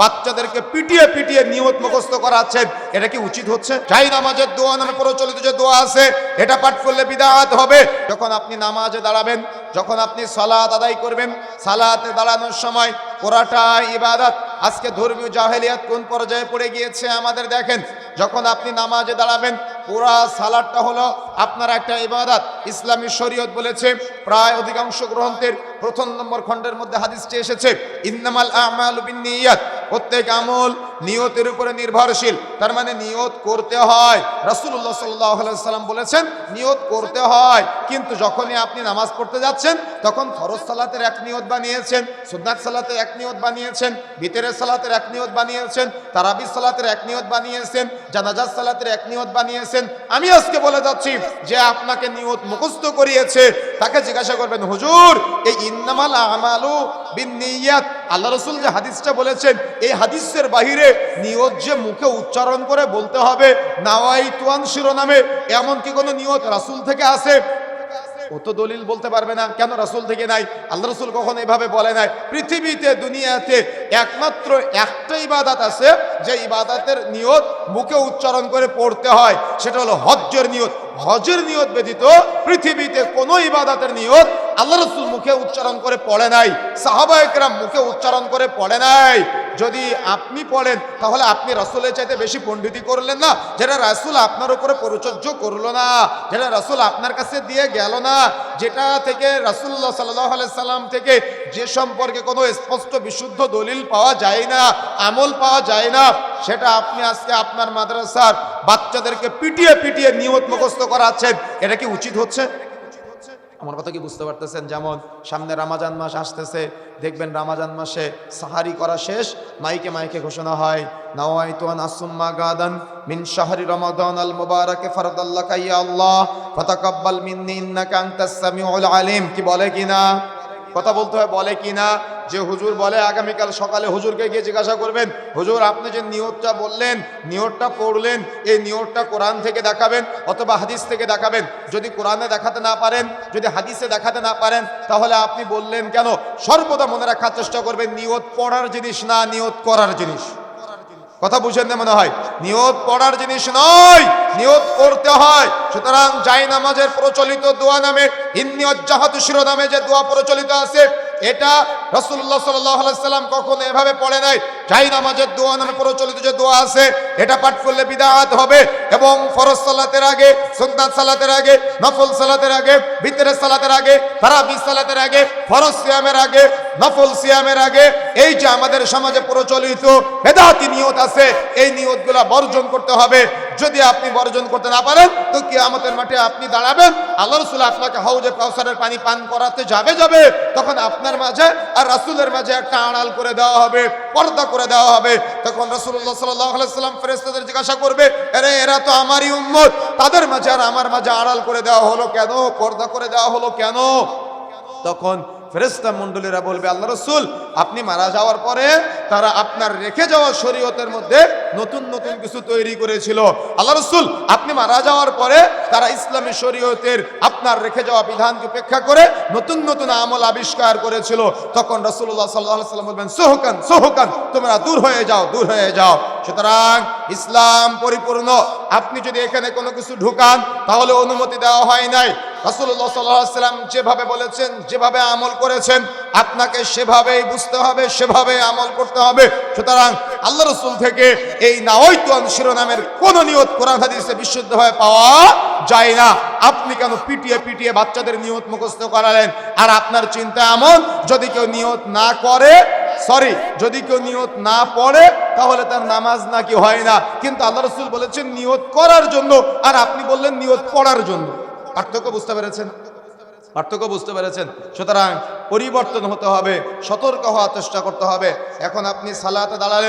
বাচ্চাদেরকে পিটিয়ে পিটিয়ে নিয়ত মুখস্থ করাচ্ছেন এটা কি উচিত হচ্ছে? যাই নামাজের দোয়া নামে প্রচলিত যে দোয়া আছে, এটা পাঠ করলে বিদাত হবে। যখন আপনি নামাজে দাঁড়াবেন, যখন আপনি সালাত আদায় করবেন, সালাতে দাঁড়ানোর সময় পুরাটা ইবাদত। আজকে ধর্মীয় জাহেলিয়াত কোন পর্যায়ে পড়ে গিয়েছে আমাদের দেখেন। যখন আপনি নামাজে দাঁড়াবেন, পুরা সালাদটা হলো আপনার একটা ইবাদত। ইসলামী শরীয়ত বলেছে, প্রায় অধিকাংশ গ্রন্থের প্রথম নম্বর খণ্ডের মধ্যে হাদিসটি এসেছে, ইন্নামাল আমালু বিন্নিয়াত প্রত্যেক আমল নিয়তের উপরে নির্ভরশীল। তার মানে নিয়ত করতে হয়। আলাইহি সাল্লাম বলেছেন, নিয়ত করতে হয়। কিন্তু যখনই আপনি নামাজ পড়তে যাচ্ছেন, তখন ফরজ সালাতের এক নিয়ত বানিয়েছেন, সুন্নাত সালাতের এক নিয়ত বানিয়েছেন, ভিতরের সালাতের এক নিয়ত বানিয়েছেন, তারাবি সালাতের এক নিয়ত বানিয়েছেন জানাজাত সালাতের এক নিয়ত বানিয়েছেন। আমি আজকে বলে যাচ্ছি যে আপনাকে নিয়ত মুখস্থ করিয়েছে তাকে জিজ্ঞাসা করবেন, হুজুর, এই ইন্নামাল আমালু বিন্নিয়াত। আল্লাহ রসুল যে হাদিসটা বলেছেন, এই হাদিসের বাহিরে নিয়ত যে মুখে উচ্চারণ করে বলতে হবে নাওয়াই তুয়ান শিরোনামে, এমন কি কোনো নিয়ত রাসূল থেকে আসে? ও তো দলিল বলতে পারবে না, কেন রাসূল থেকে নাই? আল্লাহ রসুল কখন এভাবে বলে নাই। পৃথিবীতে, দুনিয়াতে একমাত্র একটা ইবাদাত আছে, যে ইবাদাতের নিয়ত মুখে উচ্চারণ করে পড়তে হয়। সেটা হলো হজ্জের নিয়ত। হজের নিয়ত ব্যতীত পৃথিবীতে কোনো ইবাদাতের নিয়ত আল্লাহ রসুল মুখে উচ্চারণ করে পড়ে নাই। সাহাবা একরাম মুখে উচ্চারণ করে পড়ে নাই। যদি আপনি পড়েন, তাহলে আপনি রসুলের চাইতে বেশি পণ্ডিতি করলেন না। যেটা রাসুল আপনার উপরে পরিচর্য করল না। যেটা রাসুল আপনার কাছে দিয়ে গেল না। যেটা থেকে রাসুল্লাহ সাল্লাহ সাল্লাম থেকে যে সম্পর্কে কোনো স্পষ্ট বিশুদ্ধ দলিল পাওয়া যায় না, আমল পাওয়া যায় না, সেটা আপনি আজকে আপনার মাদ্রাসার বাচ্চাদেরকে পিটিয়ে পিটিয়ে নিয়ত মুখস্থ করাচ্ছেন। এটা কি উচিত হচ্ছে? আমার কথা কি বুঝতে পারতেছেন? যেমন সামনে রামাজান মাস আসতেছে, দেখবেন রামাজান মাসে সাহারি করা শেষ, মাইকে মাইকে ঘোষণা হয়, নাওয়াইতু আসুম্মা গাদান মিন আল আল্লাহ আলিম। কি বলে কিনা? কথা বলতে হয়, বলে কি না যে হুজুর বলে, আগামীকাল সকালে হুজুরকে গিয়ে জিজ্ঞাসা করবেন, হুজুর, আপনি যে নিয়তটা বললেন, নিয়তটা পড়লেন, এই নিয়তটা কোরআন থেকে দেখাবেন অথবা হাদিস থেকে দেখাবেন? যদি কোরআনে দেখাতে না পারেন, যদি হাদিসে দেখাতে না পারেন, তাহলে আপনি বললেন কেন? সর্বদা মনে রাখার চেষ্টা করবেন, নিয়ত পড়ার জিনিস না, নিয়ত করার জিনিস। কথা বুঝেন না মনে হয়। নিয়ত পড়ার জিনিস নয়, নিয়ত করতে হয়। সুতরাং জাই নামাজের প্রচলিত দোয়া নামে ইন্নি অজ্জাহাতু শিরোনামে যে দোয়া প্রচলিত আছে, এটা রসুল্লাহ সাল্লাম কখনো এভাবে পড়ে নাই। জাই নামাজের দোয়া নামে প্রচলিত যে দোয়া আছে, এটা পাঠ করলে বিদাত হবে এবং ফরজ সালাতের আগে, সুন্নাত সালাতের আগে, নফল সালাতের আগে ভিতরের সালাতের আগে, তারাবি সালাতের আগে, ফরজ সিয়ামের আগে নফল সিয়ামের আগে এই যে আমাদের সমাজে প্রচলিত বেদাতি নিয়ত আছে, এই নিয়তগুলা বর্জন করতে হবে। যদি আপনি বর্জন করতে না পারেন, তো কি আমাদের মাঠে আপনি দাঁড়াবেন। আল্লাহ রসুল আপনাকে হাউজে কাউসারের পানি পান করাতে যাবে যাবে, তখন আপনার মাঝে আর রাসুলের মাঝে একটা আড়াল করে দেওয়া হবে, পর্দা করে দেওয়া হবে। তখন রসুল্লাহ সাল্লাম ফেরেস্তাদের জিজ্ঞাসা করবে আরে এরা তো আমারই উম্মত। তাদের মাঝে আর আমার মাঝে আড়াল করে দেওয়া হলো কেন? পর্দা করে দেওয়া হলো কেন? তখন ফেরেস্তা মন্ডলীরা বলবে, আল্লাহ রসুল, আপনি মারা যাওয়ার পরে তারা আপনার রেখে যাওয়া শরীয়তের মধ্যে নতুন নতুন কিছু তৈরি করেছিল। আল্লাহ রসুল, আপনি মারা যাওয়ার পরে তারা ইসলামী শরীয়তের আপনার রেখে যাওয়া বিধানকে উপেক্ষা করে নতুন নতুন আমল আবিষ্কার করেছিল। তখন রসুল্লাহ সাল্লাহ সাল্লাম বলবেন, সোহকান সোহকান, তোমরা দূর হয়ে যাও, দূর হয়ে যাও। সুতরাং ইসলাম পরিপূর্ণ। আপনি যদি এখানে কোনো কিছু ঢুকান, তাহলে অনুমতি দেওয়া হয় নাই। আলাইহি সাল্লাম যেভাবে বলেছেন, যেভাবে আমল করেছেন, আপনাকে সেভাবেই বুঝতে হবে সেভাবে আমল করতে হবে। সুতরাং আল্লাহ রসুল থেকে এই নাওয়াইতুয়ান শিরোনামের কোন নিয়ত কোরআন হাদিসে বিশুদ্ধভাবে পাওয়া যায় না। আপনি কেন পিটিয়ে পিটিয়ে বাচ্চাদের নিয়ত মুখস্থ করালেন? আর আপনার চিন্তা এমন, যদি কেউ নিয়ত না করে, সরি, যদি কেউ নিয়ত না পড়ে, তাহলে তার নামাজ নাকি হয় না। কিন্তু আল্লাহ রসুল বলেছেন নিয়ত করার জন্য, আর আপনি বললেন নিয়ত পড়ার জন্য। পার্থক্য বুঝতে পেরেছেন? পার্থক্য বুঝতে পেরেছেন? সুতরাং পরিবর্তন হতে হবে, সতর্ক হওয়ার চেষ্টা করতে হবে। এখন আপনি সালাতে দাঁড়ালেন।